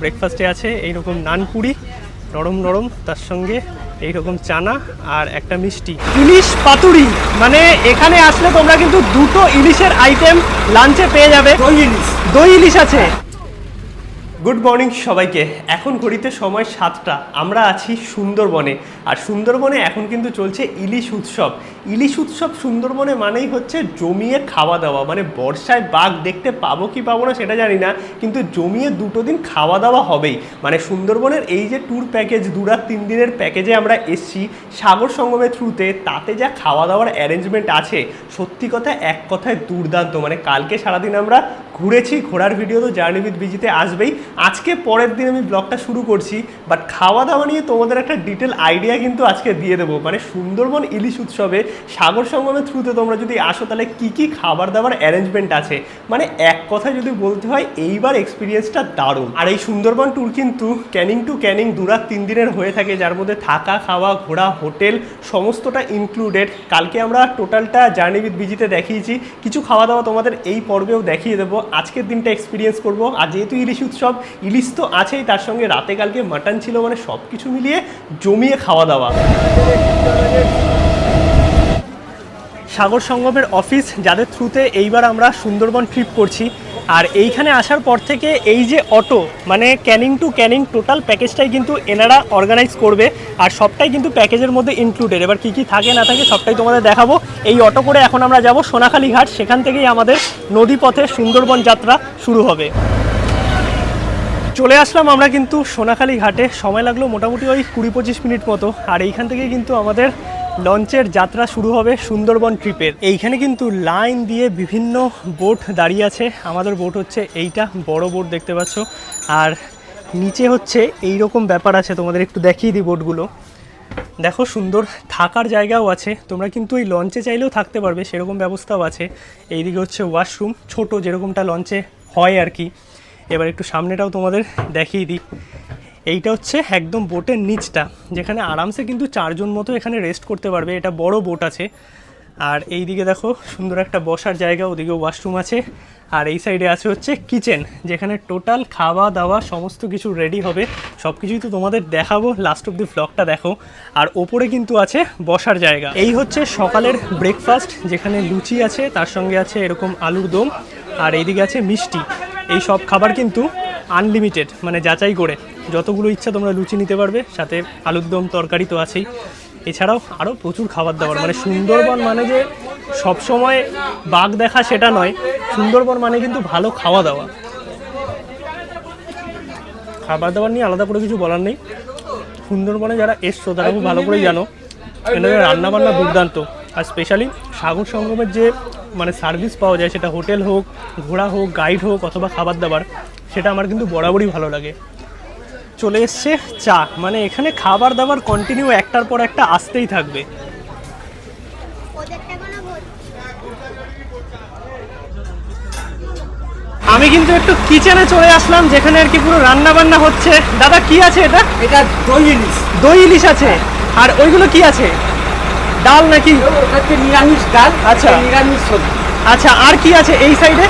ব্রেকফাস্টে আছে এইরকম নানপুরি নরম নরম তার সঙ্গে এইরকম চানা আর একটা মিষ্টি। ইলিশ পাতুরি মানে এখানে আসলে তোমরা কিন্তু দুটো ইলিশের আইটেম লাঞ্চে পেয়ে যাবে। দই ইলিশ। দই ইলিশ আছে। গুড মর্নিং সবাইকে। এখন ঘড়িতে সময় সাতটা। আমরা আছি সুন্দরবনে। আর সুন্দরবনে এখন কিন্তু চলছে ইলিশ উৎসব। ইলিশ উৎসব সুন্দরবনে মানেই হচ্ছে জমিয়ে খাওয়া দাওয়া। মানে বর্ষায় বাঘ দেখতে পাবো কি পাবো না সেটা জানি না, কিন্তু জমিয়ে দুটো দিন খাওয়া দাওয়া হবেই। মানে সুন্দরবনের এই যে ট্যুর প্যাকেজ দু রাত তিন দিনের প্যাকেজে আমরা এসছি, সাগর সঙ্গমের থ্রুতে তাতে যা খাওয়া দাওয়ার অ্যারেঞ্জমেন্ট আছে, সত্যি কথা এক কথায় দুর্দান্ত। মানে কালকে সারাদিন আমরা ঘুরেছি, ঘোরার ভিডিও তো জার্নি উইথ বিজিতে আসবেই। আজকে পরের দিন আমি ব্লগটা শুরু করছি বাট খাওয়া দাওয়া নিয়ে তোমাদের একটা ডিটেল আইডিয়া কিন্তু আজকে দিয়ে দেবো। মানে সুন্দরবন ইলিশ উৎসবে, সাগর সঙ্গমের থ্রুতে তোমরা যদি আসো, তাহলে কী কী খাবার দাবার অ্যারেঞ্জমেন্ট আছে? মানে এক কথায় যদি বলতে হয়, এইবার এক্সপিরিয়েন্সটা দারুণ। আর এই সুন্দরবন ট্যুর কিন্তু ক্যানিং টু ক্যানিং দু রাত তিন দিনের হয়ে থাকে, যার মধ্যে থাকা, খাওয়া, ঘোরা, হোটেল সমস্তটা ইনক্লুডেড কালকে আমরা টোটালটা জার্নি উইথ বিজিতে দেখিয়েছি। কিছু খাওয়া দাওয়া তোমাদের এই পর্বেও দেখিয়ে দেবো। আজকের দিনটা এক্সপিরিয়েন্স করব। আর যেহেতু ইলিশ উৎসব, ইলিশ তো আছেই, তার সঙ্গে রাতে কালকে মাটন ছিল মানে সব কিছু মিলিয়ে জমিয়ে খাওয়া দাওয়া। সাগর সঙ্গমের অফিস যাদের থ্রুতে এইবার আমরা সুন্দরবন ট্রিপ করছি। আর এইখানে আসার পর থেকে এই যে অটো মানে ক্যানিং টু ক্যানিং টোটাল প্যাকেজটাই কিন্তু এনারা অর্গানাইজ করবে। আর সবটাই কিন্তু প্যাকেজের মধ্যে ইনক্লুডেড এবার কী কী থাকে, না থাকে, সবটাই তোমাদের দেখাবো। এই অটো করে এখন আমরা যাব সোনাখালী ঘাট। সেখান থেকেই আমাদের নদীপথে সুন্দরবন যাত্রা শুরু হবে। চলে আসলাম আমরা কিন্তু সোনাখালী ঘাটে। সময় লাগল মোটামুটি ওই কুড়ি পঁচিশ মিনিট মতো। আর এইখান থেকে কিন্তু আমাদের লঞ্চের যাত্রা শুরু হবে সুন্দরবন ট্রিপের। এইখানে কিন্তু লাইন দিয়ে বিভিন্ন বোট দাঁড়িয়ে আছে। আমাদের বোট হচ্ছে এইটা, বড় বোট দেখতে পাচ্ছ। আর নিচে হচ্ছে এই রকম ব্যাপার আছে, তোমাদের একটু দেখিয়ে দিই বোটগুলো। দেখো সুন্দর থাকার জায়গাও আছে। তোমরা কিন্তু এই লঞ্চে চাইলেও থাকতে পারবে, সেরকম ব্যবস্থাও আছে। এইদিকে হচ্ছে ওয়াশরুম, ছোট যেরকমটা লঞ্চে হয় আর কি। এবার একটু সামনেটাও তোমাদের দেখিয়ে দিই। এইটা হচ্ছে একদম বোটের নিচটা, যেখানে আরামসে কিন্তু চারজন মতো এখানে রেস্ট করতে পারবে। এটা বড় বোট আছে। আর এই দিকে দেখো, সুন্দর একটা বসার জায়গা ওদিকে ওয়াশরুম আছে। আর এই সাইডে আছে হচ্ছে কিচেন যেখানে টোটাল খাওয়া দাওয়া সমস্ত কিছু রেডি হবে। সব কিছুই তো তোমাদের দেখাবো লাস্ট অব দি ফ্লগটা দেখো। আর ওপরে কিন্তু আছে বসার জায়গা। এই হচ্ছে সকালের ব্রেকফাস্ট যেখানে লুচি আছে, তার সঙ্গে আছে এরকম আলুর দম, আর এইদিকে আছে মিষ্টি। এই সব খাবার কিন্তু আনলিমিটেড মানে যাচাই করে। যতগুলো ইচ্ছা তোমরা লুচি নিতে পারবে, সাথে আলুর দম তরকারি তো আছেই। এছাড়াও আরও প্রচুর খাবার দাবার মানে সুন্দরবন মানে যে সবসময় বাঘ দেখা সেটা নয়, সুন্দরবন মানে কিন্তু ভালো খাওয়া দাওয়া। খাবার দাবার নিয়ে আলাদা করে কিছু বলার নেই। সুন্দরবনে যারা এসছো, তারা খুব ভালো করেই জানো। এখানে রান্নাবান্না দুর্দান্ত, আর স্পেশালি সাগর সঙ্গমের যে মানে সার্ভিস পাওয়া যায়, সেটা হোটেল হোক, ঘোড়া হোক গাইড হোক, অথবা খাবার দাবার, সেটা আমার কিন্তু বরাবরই ভালো লাগে। চলে এসছে চা। মানে এখানে খাবার দাবার কন্টিনিউ একটার পর একটা আসতেই থাকবে। আমি কিন্তু একটু কিচেনে চলে আসলাম যেখানে আর কি পুরো রান্না বান্না হচ্ছে। দাদা কি আছে এটা? এটা দই ইলিশ। দই ইলিশ আছে। আর ওইগুলো কি আছে? ডাল নাকি? হচ্ছে নিরামিষ ডাল আচ্ছা। নিরামিষ সবজি। আচ্ছা আর কি আছে এই সাইডে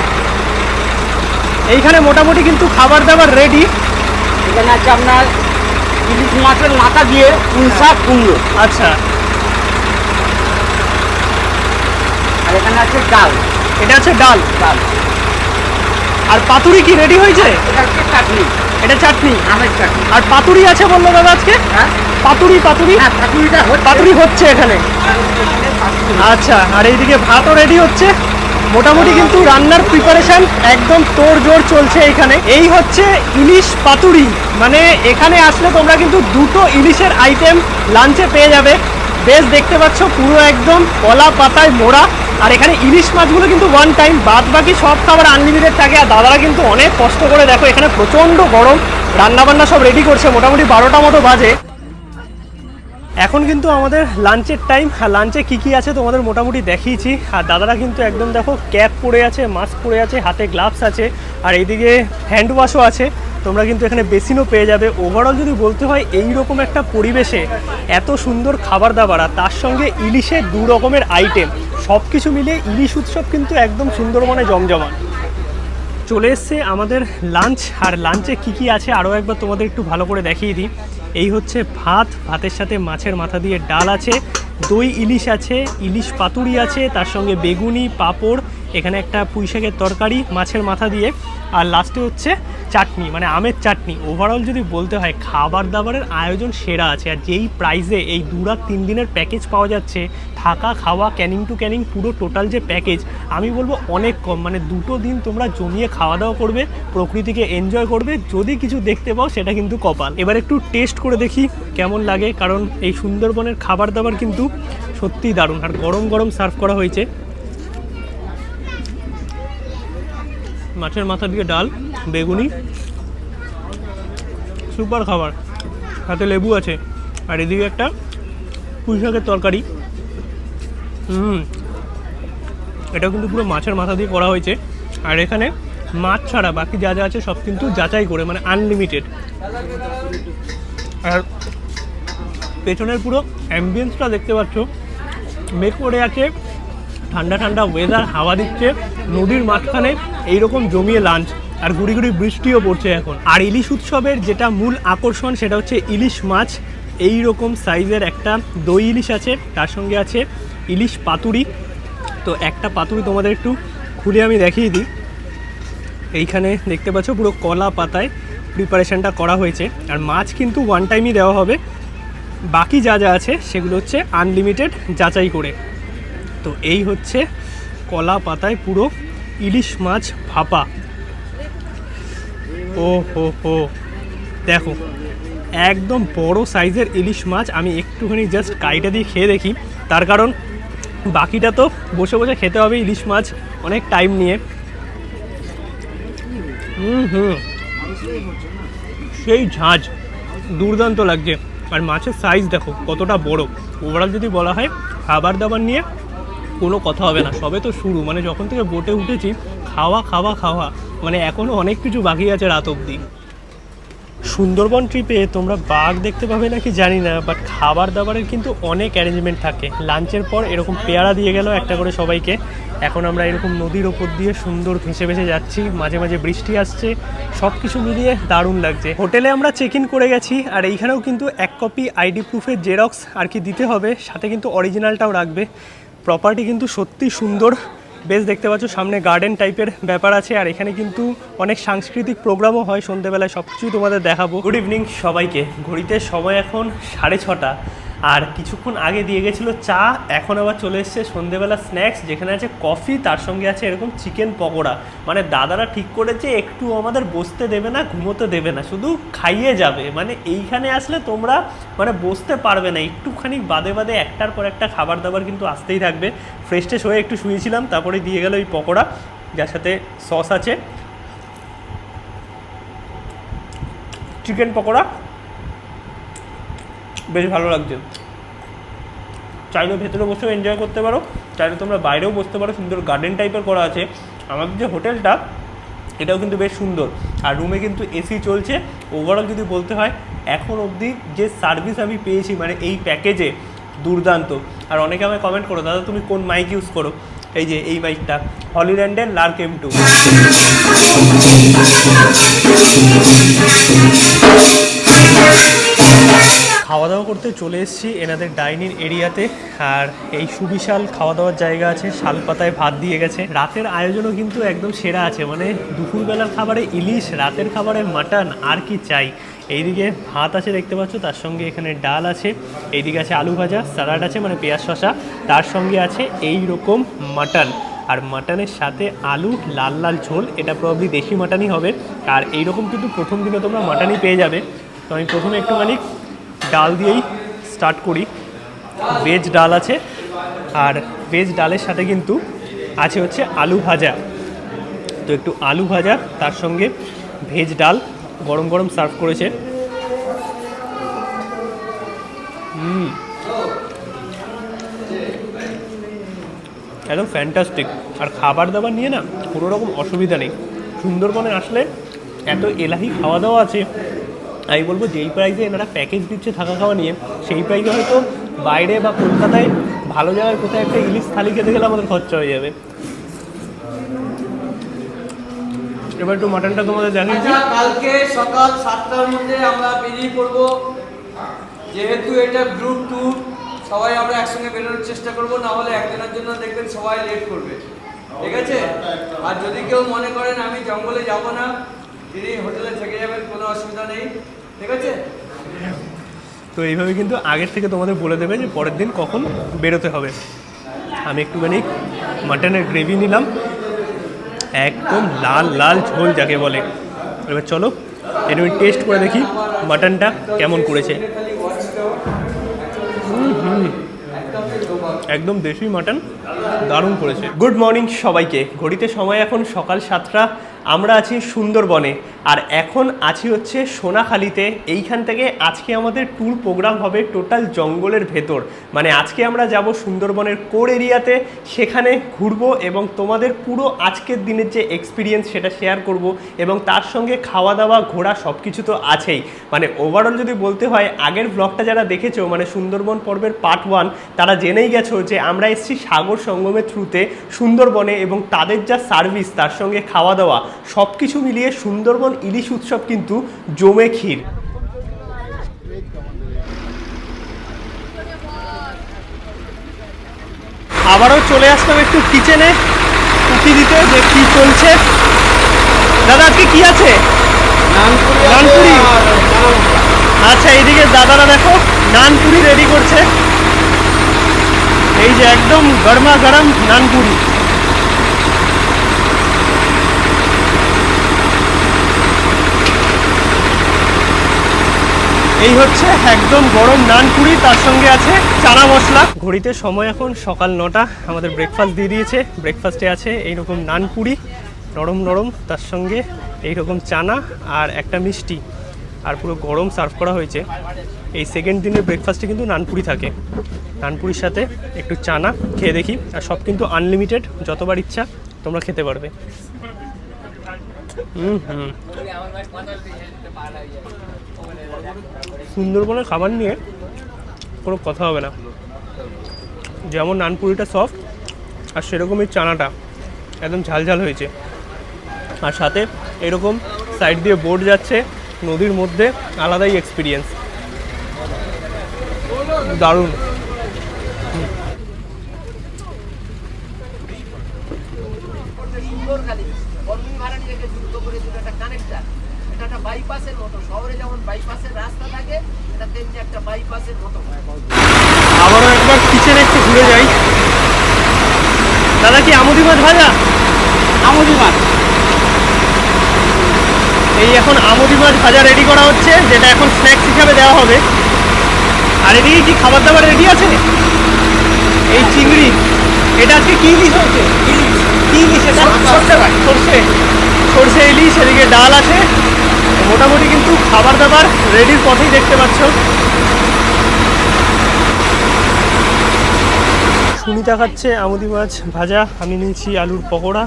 এইখানে মোটামুটি কিন্তু খাবার দাবার রেডি এখানে আছে আপনার ইলিশ মাছের মাথা দিয়ে পুঁইশা কুমড়ো। আচ্ছা। আর এখানে আছে ডাল। এটা আছে ডাল? ডাল। আর পাতুরি কি রেডি হয়েছে? এটা হচ্ছে চাটনি। এটা চাটনি? আমের চাটনি। আর পাতুরি আছে বলল দাদা আজকে? হ্যাঁ? পাতুরি পাতুরি? হ্যাঁ পাতুরিটা পাতুরি হচ্ছে এখানে। আচ্ছা আর এইদিকে ভাতও রেডি হচ্ছে। মোটামুটি কিন্তু রান্নার প্রিপারেশন একদম তোর জোর চলছে এখানে। এই হচ্ছে ইলিশ পাতুরি। মানে এখানে আসলে তোমরা কিন্তু দুটো ইলিশের আইটেম লাঞ্চে পেয়ে যাবে। বেশ দেখতে পাচ্ছ, পুরো একদম কলা পাতায় মোড়া। আর এখানে ইলিশ মাছগুলো কিন্তু ওয়ান টাইম বাদ বাকি সব খাবার আনলিমিটেড থাকে। আর দাদারা কিন্তু অনেক কষ্ট করে দেখো, এখানে প্রচণ্ড গরম। রান্নাবান্না সব রেডি করছে, মোটামুটি বারোটা মতো বাজে। এখন কিন্তু আমাদের লাঞ্চের টাইম। আর লাঞ্চে কী কী আছে তোমাদের মোটামুটি দেখিয়েছি। আর দাদারা কিন্তু একদম দেখো, ক্যাপ পরে আছে, মাস্ক পরে আছে, হাতে গ্লাভস আছে, আর এইদিকে হ্যান্ড ওয়াশও আছে। তোমরা কিন্তু এখানে বেসিনও পেয়ে যাবে। ওভারঅল যদি বলতে হয় এই রকম একটা পরিবেশে এত সুন্দর খাবার দাবার আর তার সঙ্গে ইলিশের দু রকমের আইটেম সব কিছু মিলিয়ে ইলিশ উৎসব কিন্তু একদম সুন্দরবনে জমজমাট। চলে এসছে আমাদের লাঞ্চ আর লাঞ্চে কি কি আছে আরও একবার তোমাদের একটু ভালো করে দেখিয়ে দিই। এই হচ্ছে ভাত, ভাতের সাথে মাছের মাথা দিয়ে ডাল আছে, দই ইলিশ আছে, ইলিশ পাতুরি আছে, তার সঙ্গে বেগুনি, পাঁপড় এখানে একটা পুঁই শাকের তরকারি মাছের মাথা দিয়ে, আর লাস্টে হচ্ছে চাটনি মানে আমের চাটনি। ওভারঅল যদি বলতে হয়, খাবার দাবারের আয়োজন সেরা আছে, আর যেই প্রাইসে এই দু রাত তিন দিনের প্যাকেজ পাওয়া যাচ্ছে, থাকা, খাওয়া ক্যানিং টু ক্যানিং পুরো টোটাল যে প্যাকেজ আমি বলব অনেক কম। মানে দুটো দিন তোমরা জমিয়ে খাওয়া দাওয়া করবে, প্রকৃতিকে এনজয় করবে, যদি কিছু দেখতে পাও সেটা কিন্তু কপাল। এবার একটু টেস্ট করে দেখি কেমন লাগে, কারণ এই সুন্দরবনের খাবার দাবার কিন্তু সত্যিই দারুণ। আর গরম গরম সার্ভ করা হয়েছে মাছের মাথা দিয়ে ডাল, বেগুনি। সুপার খাবার। হাতে লেবু আছে। আর এদিকে একটা পুঁই শাকের তরকারি। হুম। এটা কিন্তু পুরো মাছের মাথা দিয়ে করা হয়েছে। আর এখানে মাছ ছাড়া বাকি যা যা আছে সব কিন্তু যাচাই করে মানে আনলিমিটেড আর পেছনের পুরো অ্যাম্বিয়েন্সটা দেখতে পাচ্ছ। মেঘ করে আছে, ঠান্ডা ঠান্ডা ওয়েদার হাওয়া দিচ্ছে, নদীর মাঝখানে এইরকম জমিয়ে লাঞ্চ, আর গুড়ি গুড়ি বৃষ্টিও পড়ছে এখন। আর ইলিশ উৎসবের যেটা মূল আকর্ষণ, সেটা হচ্ছে ইলিশ মাছ। এই রকম সাইজের একটা দই ইলিশ আছে, তার সঙ্গে আছে ইলিশ পাতুরি। তো একটা পাতুরি তোমাদের একটু খুলে আমি দেখিয়ে দিই। এইখানে দেখতে পাচ্ছ পুরো কলা পাতায় প্রিপারেশনটা করা হয়েছে। আর মাছ কিন্তু ওয়ান টাইমই দেওয়া হবে। বাকি যা যা আছে, সেগুলো হচ্ছে আনলিমিটেড যাচাই করে। তো এই হচ্ছে কলা পাতায় পুরো ইলিশ মাছ ভাপা। ও হো হো। দেখো, একদম বড় সাইজের ইলিশ মাছ আমি একটুখানি জাস্ট কাইটা দিয়ে খেয়ে দেখি। তার কারণ, বাকিটা তো বসে বসে খেতে হবে ইলিশ মাছ অনেক টাইম নিয়ে। হুম হুম। সেই ঝাঁঝ দুর্দান্ত লাগছে। আর মাছের সাইজ দেখো, কতটা বড়। ওভারঅল যদি বলা হয়, খাবার দাবার নিয়ে কোনো কথা হবে না। সবে তো শুরু মানে যখন থেকে বোটে উঠেছি, খাওয়া খাওয়া খাওয়া মানে এখনও অনেক কিছু বাকি আছে রাত অবধি। সুন্দরবন ট্রিপে তোমরা বাঘ দেখতে পাবে নাকি জানি না বাট খাবার দাবারের কিন্তু অনেক অ্যারেঞ্জমেন্ট থাকে। লাঞ্চের পর এরকম পেয়ারা দিয়ে গেল একটা করে সবাইকে। এখন আমরা এরকম নদীর ওপর দিয়ে সুন্দর ভেসে ভেসে যাচ্ছি, মাঝে মাঝে বৃষ্টি আসছে সব কিছু মিলিয়ে দারুণ লাগছে। হোটেলে আমরা চেক ইন করে গেছি, আর এইখানেও কিন্তু এক কপি আইডি প্রুফের জেরক্স আর কি দিতে হবে, সাথে কিন্তু অরিজিনালটাও রাখবে। প্রপার্টি কিন্তু সত্যি সুন্দর। বেশ দেখতে পাচ্ছ, সামনে গার্ডেন টাইপের ব্যাপার আছে, আর এখানে কিন্তু অনেক সাংস্কৃতিক প্রোগ্রামও হয় সন্ধ্যেবেলায় সব কিছুই তোমাদের দেখাবো। গুড ইভিনিং সবাইকে। ঘড়িতে সময় এখন সাড়ে ছটা। আর কিছুক্ষণ আগে দিয়ে গেছিল চা, এখন আবার চলে এসছে সন্ধেবেলা স্ন্যাক্স যেখানে আছে কফি তার সঙ্গে আছে এরকম চিকেন পকোড়া। মানে দাদারা ঠিক করেছে, একটু আমাদের বসতে দেবে না, ঘুমোতে দেবে না, শুধু খাইয়ে যাবে। মানে এইখানে আসলে তোমরা মানে বসতে পারবে না, একটুখানি বাদে বাদে একটার পর একটা খাবার দাবার কিন্তু আসতেই থাকবে। ফ্রেশ ট্রেশ হয়ে একটু শুয়েছিলাম, তারপরে দিয়ে গেল এই পকোড়া, যার সাথে সস আছে। চিকেন পকোড়া। বেশ ভালো লাগছে। চাইলে ভেতরে বসেও এনজয় করতে পারো, চাইলে তোমরা বাইরেও বসতে পারো, সুন্দর গার্ডেন টাইপের করা আছে। আমাদের যে হোটেলটা, এটাও কিন্তু বেশ সুন্দর। আর রুমে কিন্তু এসি চলছে। ওভারঅল যদি বলতে হয়, এখন অবধি যে সার্ভিস আমি পেয়েছি মানে এই প্যাকেজে দুর্দান্ত। আর অনেকে আমায় কমেন্ট করো, দাদা, তুমি কোন মাইক ইউজ করো? এই যে, এই মাইকটা হলিল্যান্ডের লার্ক এম টু খাওয়া দাওয়া করতে চলে এসেছি এনাদের ডাইনিং এরিয়াতে। আর এই সুবিশাল খাওয়া দাওয়ার জায়গা আছে শাল পাতায় ভাত দিয়ে গেছে। রাতের আয়োজনও কিন্তু একদম সেরা আছে মানে দুপুরবেলার খাবারে ইলিশ, রাতের খাবারে মাটন, আর কি চাই। এইদিকে ভাত আছে দেখতে পাচ্ছ, তার সঙ্গে এখানে ডাল আছে, এইদিকে আছে আলু ভাজা, স্যালাড আছে মানে পেঁয়াজ শসা, তার সঙ্গে আছে এই রকম মাটন। আর মাটনের সাথে আলু, লাল লাল ঝোল, এটা প্রবলি দেশি মাটনই হবে। আর এইরকম কিন্তু প্রথম দিনে তোমরা মাটনই পেয়ে যাবে। তো আমি প্রথমে একটুখানি ডাল দিয়েই স্টার্ট করি। ভেজ ডাল আছে। আর ভেজ ডালের সাথে কিন্তু আছে হচ্ছে আলু ভাজা। তো একটু আলু ভাজা, তার সঙ্গে ভেজ ডাল গরম গরম সার্ভ করেছে। একদম ফ্যান্টাস্টিক আর খাবার দাবার নিয়ে না কোনো রকম অসুবিধা নেই। সুন্দরবনে আসলে এত এলাহি খাওয়া দাওয়া আছে। আমি বলব যেই প্রাইসে এনারা প্যাকেজ দিচ্ছে থাকা খাওয়া নিয়ে, সেই প্রাইসে হয়তো বাইরে বা কলকাতায় ভালো জায়গায় কোথায় একটা ইলিশ থালি খেতে গেলে আমাদের খরচা হয়ে যাবে। এবার একটু মাটনটা তোমাদের দেখাচ্ছি আচ্ছা কালকে সকাল সাতটার মধ্যে আমরা বেরিয়ে পড়ব। যেহেতু এটা গ্রুপ ট্যুর সবাই আমরা একসঙ্গে বেরোনোর চেষ্টা করব, না হলে একদিনের জন্য দেখবেন সবাই লেট করবে। ঠিক আছে? আর যদি কেউ মনে করেন আমি জঙ্গলে যাব না দিদি হোটেলে থেকে যাবেন কোনো অসুবিধা নেই। ঠিক আছে? তো এইভাবে কিন্তু আগের থেকে তোমাদের বলে দেবে যে পরের দিন কখন বেরোতে হবে। আমি একটুখানি মাটনের গ্রেভি নিলাম। একদম লাল লাল ঝোল যাকে বলে। এবার চলো এটা আমি টেস্ট করে দেখি মাটনটা কেমন করেছে। হুম। একদম দেশি মাটন। দারুণ করেছে। গুড মর্নিং সবাইকে। ঘড়িতে সময় এখন সকাল সাতটা। আমরা আছি সুন্দরবনে। আর এখন আছি হচ্ছে সোনাখালিতে। এইখান থেকে আজকে আমাদের ট্যুর প্রোগ্রাম হবে টোটাল জঙ্গলের ভেতর। মানে আজকে আমরা যাব সুন্দরবনের কোর এরিয়াতে সেখানে ঘুরবো এবং তোমাদের পুরো আজকের দিনের যে এক্সপিরিয়েন্স সেটা শেয়ার করব। এবং তার সঙ্গে খাওয়া দাওয়া ঘোরা সব কিছু তো আছেই। মানে ওভারঅল যদি বলতে হয়, আগের ব্লগটা যারা দেখেছ মানে সুন্দরবন পর্বের পার্ট ওয়ান তারা জেনেই গেছো যে আমরা এসেছি সাগর সঙ্গমের থ্রুতে সুন্দরবনে এবং তাদের যা সার্ভিস তার সঙ্গে খাওয়া দাওয়া সব কিছু মিলিয়ে সুন্দরবন ইলিশ উৎসব কিন্তু জমে ক্ষীর। আবারও চলে আসলাম একটু কিচেনে উঠি দিতে যে কি চলছে। দাদা আজকে কি আছে? নানপুরি আচ্ছা এইদিকে দাদারা দেখো নানপুরি রেডি করছে। এই যে একদম গরমা গরম নানপুরি এই হচ্ছে একদম গরম নানপুরি তার সঙ্গে আছে চানা মশলা। ঘড়িতে সময় এখন সকাল নটা, আমাদের ব্রেকফাস্ট দিয়ে দিয়েছে। ব্রেকফাস্টে আছে এইরকম নানপুরি নরম নরম, তার সঙ্গে এইরকম চানা আর একটা মিষ্টি। আর পুরো গরম সার্ভ করা হয়েছে। এই সেকেন্ড দিনের ব্রেকফাস্টে কিন্তু নানপুরি থাকে। নানপুরির সাথে একটু চানা খেয়ে দেখি, আর সব কিন্তু আনলিমিটেড যতবার ইচ্ছা তোমরা খেতে পারবে। হুম হুম। সুন্দরবনের খাবার নিয়ে কোনো কথা হবে না। যেমন নানপুরিটা সফট আর সেরকমই চানাটা একদম ঝালঝাল হয়েছে। আর সাথে এরকম সাইড দিয়ে বোট যাচ্ছে নদীর মধ্যে আলাদাই এক্সপিরিয়েন্স দারুণ। বাইপাসের মতো শহরে যেমন বাইপাসের রাস্তা থাকে এটা তেমনি একটা বাইপাসের মতো আবারও একবার কিচেনে একটু ঘুরে যাই। দাদা কি আমুদি মাছ ভাজা? আমুদি মাছ। এই এখন আমুদি মাছ ভাজা রেডি করা হচ্ছে যেটা এখন স্ন্যাক্স হিসাবে দেওয়া হবে। আর এদিকে কি খাবার দাবার রেডি আছে? এই চিংড়ি এটা আজকে কি ইলিশ হচ্ছে ইলিশ কি ইলিশ এটা? সর্ষে সর্ষে সর্ষে ইলিশ এদিকে ডাল আছে। মোটামুটি কিন্তু খাবার দাবার রেডির পথেই দেখতে পাচ্ছ। সুনিতা খাচ্ছে আমুদি মাছ ভাজা আমি নিয়েছি আলুর পকোড়া।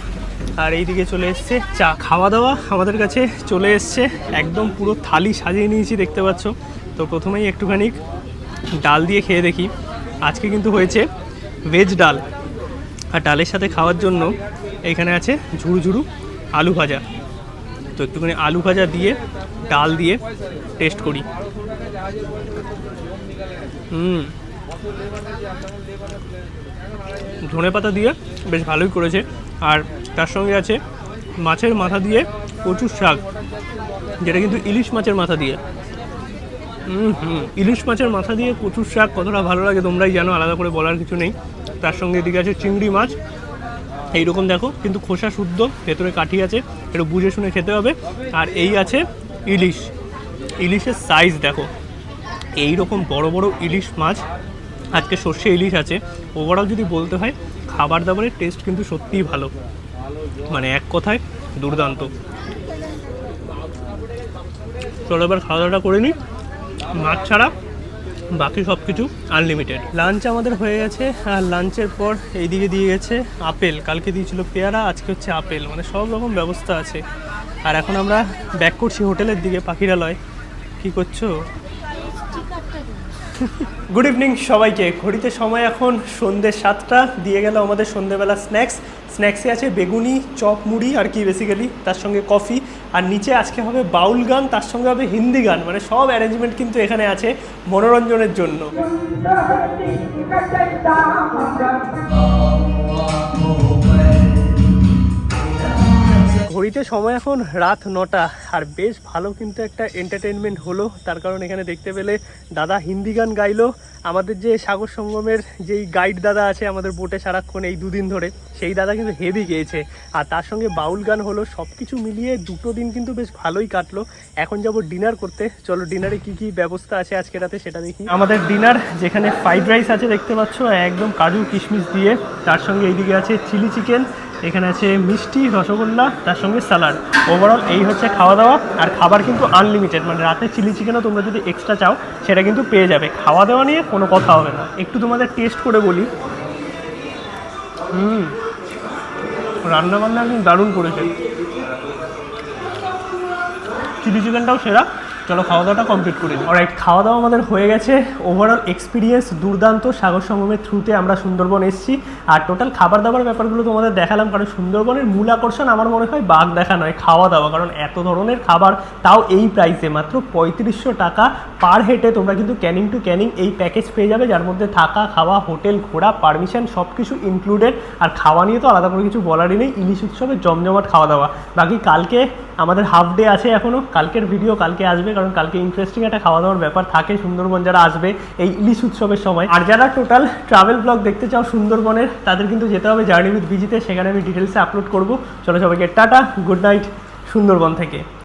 আর এইদিকে চলে এসছে চা খাওয়া দাওয়া আমাদের কাছে চলে এসছে। একদম পুরো থালি সাজিয়ে নিয়েছি, দেখতে পাচ্ছ। তো প্রথমেই একটুখানি ডাল দিয়ে খেয়ে দেখি। আজকে কিন্তু হয়েছে ভেজ ডাল। আর ডালের সাথে খাওয়ার জন্য এখানে আছে ঝুড়ু ঝুড়ু আলু ভাজা। তো একটুখানি আলু ভাজা দিয়ে, ডাল দিয়ে টেস্ট করি। হুম। ধনে পাতা দিয়ে বেশ ভালোই করেছে। আর তার সঙ্গে আছে মাছের মাথা দিয়ে প্রচুর শাক, যেটা কিন্তু ইলিশ মাছের মাথা দিয়ে। হুম, ইলিশ মাছের মাথা দিয়ে প্রচুর শাক কতটা ভালো লাগে তোমরাই জানো, আলাদা করে বলার কিছু নেই। তার সঙ্গে এদিকে আছে চিংড়ি মাছ, এইরকম দেখো, কিন্তু খোসা শুদ্ধ, ভেতরে কাঠি আছে একটু বুঝে শুনে খেতে হবে। আর এই আছে ইলিশ, ইলিশের সাইজ দেখো এই রকম বড় বড় ইলিশ মাছ, আজকে সর্ষে ইলিশ আছে। ওভারঅল যদি বলতে হয়, খাবার দাবারের টেস্ট কিন্তু সত্যিই ভালো। মানে এক কথায় দুর্দান্ত। চলো এবার খাওয়া দাওয়াটা করে নিই। মাছ ছাড়া, বাকি সব কিছু আনলিমিটেড লাঞ্চ আমাদের হয়ে গেছে, আর লাঞ্চের পর এইদিকে দিয়ে গেছে আপেল। কালকে দিয়েছিল পেয়ারা, আজকে হচ্ছে আপেল। মানে সব রকম ব্যবস্থা আছে। আর এখন আমরা ব্যাক করছি হোটেলের দিকে, পাখিরালয়। কি করছ? গুড ইভিনিং সবাইকে। ঘড়িতে সময় এখন সন্ধ্যে সাতটা। দিয়ে গেল আমাদের সন্ধ্যেবেলা স্ন্যাক্স স্ন্যাক্সে আছে বেগুনি, চপ, মুড়ি আর কি বেসিক্যালি তার সঙ্গে কফি আর নিচে আজকে হবে বাউল গান, তার সঙ্গে হবে হিন্দি গান। মানে সব অ্যারেঞ্জমেন্ট কিন্তু এখানে আছে মনোরঞ্জনের জন্য। ঘড়িতে সময় এখন রাত নটা। আর বেশ ভালো কিন্তু একটা এন্টারটেনমেন্ট হলো। তার কারণ এখানে দেখতে পেলে দাদা হিন্দি গান গাইলো। আমাদের যে সাগর সঙ্গমের যেই গাইড দাদা আছে আমাদের বোটে সারাক্ষণ এই দুদিন ধরে, সেই দাদা কিন্তু হেভি গেয়েছে। আর তার সঙ্গে বাউল গান হলো সব কিছু মিলিয়ে দুটো দিন কিন্তু বেশ ভালোই কাটলো। এখন যাব ডিনার করতে। চলো ডিনারে কি কি ব্যবস্থা আছে আজকে রাতে সেটা দেখি। আমাদের ডিনার যেখানে ফ্রাইড রাইস আছে দেখতে পাচ্ছ, একদম কাজু কিশমিশ দিয়ে। তার সঙ্গে এইদিকে আছে চিলি চিকেন এখানে আছে মিষ্টি, রসগোল্লা, তার সঙ্গে স্যালাড। ওভারঅল এই হচ্ছে খাওয়া দাওয়া আর খাবার কিন্তু আনলিমিটেড মানে রাতে চিলি চিকেনও তোমরা যদি এক্সট্রা চাও, সেটা কিন্তু পেয়ে যাবে। খাওয়া দাওয়া নিয়ে কোনো কথা হবে না। একটু তোমাদের টেস্ট করে বলি। হুম। রান্না বান্না একদম দারুণ করেছে। চিলি চিকেনটাও সেরা। চলো খাওয়া দাওয়াটা কমপ্লিট করি রাইট খাওয়া দাওয়া আমাদের হয়ে গেছে। ওভারঅল এক্সপিরিয়েন্স দুর্দান্ত। সাগর সঙ্গমের থ্রুতে আমরা সুন্দরবন এসেছি। আর টোটাল খাবার দাবার ব্যাপারগুলো তোমাদের দেখালাম, কারণ সুন্দরবনের মূল আকর্ষণ আমার মনে হয় বাঘ দেখা নয় খাওয়া দাওয়া কারণ এত ধরনের খাবার তাও এই প্রাইসে মাত্র পঁয়ত্রিশশো টাকা পার হেডে তোমরা কিন্তু ক্যানিং টু ক্যানিং এই প্যাকেজ পেয়ে যাবে, যার মধ্যে থাকা, খাওয়া হোটেল ঘোরা পারমিশন সব কিছু ইনক্লুডেড আর খাওয়া নিয়ে তো আলাদা করে কিছু বলারই নেই। ইলিশ উৎসবে জমজমাট খাওয়া দাওয়া বাকি কালকে আমাদের হাফ ডে আছে এখনও কালকের ভিডিও কালকে আসবে, কারণ কালকে ইন্টারেস্টিং একটা খাওয়া দাওয়ার ব্যাপার থাকে সুন্দরবন যারা আসবে এই ইলিশ উৎসবের সময়। আর যারা টোটাল ট্রাভেল ব্লগ দেখতে চাও সুন্দরবনের, তাদের কিন্তু যেতে হবে জার্নি উইথ বিজিতে সেখানে আমি ডিটেলসে আপলোড করব। চলো সবাইকে টাটা গুড নাইট সুন্দরবন থেকে।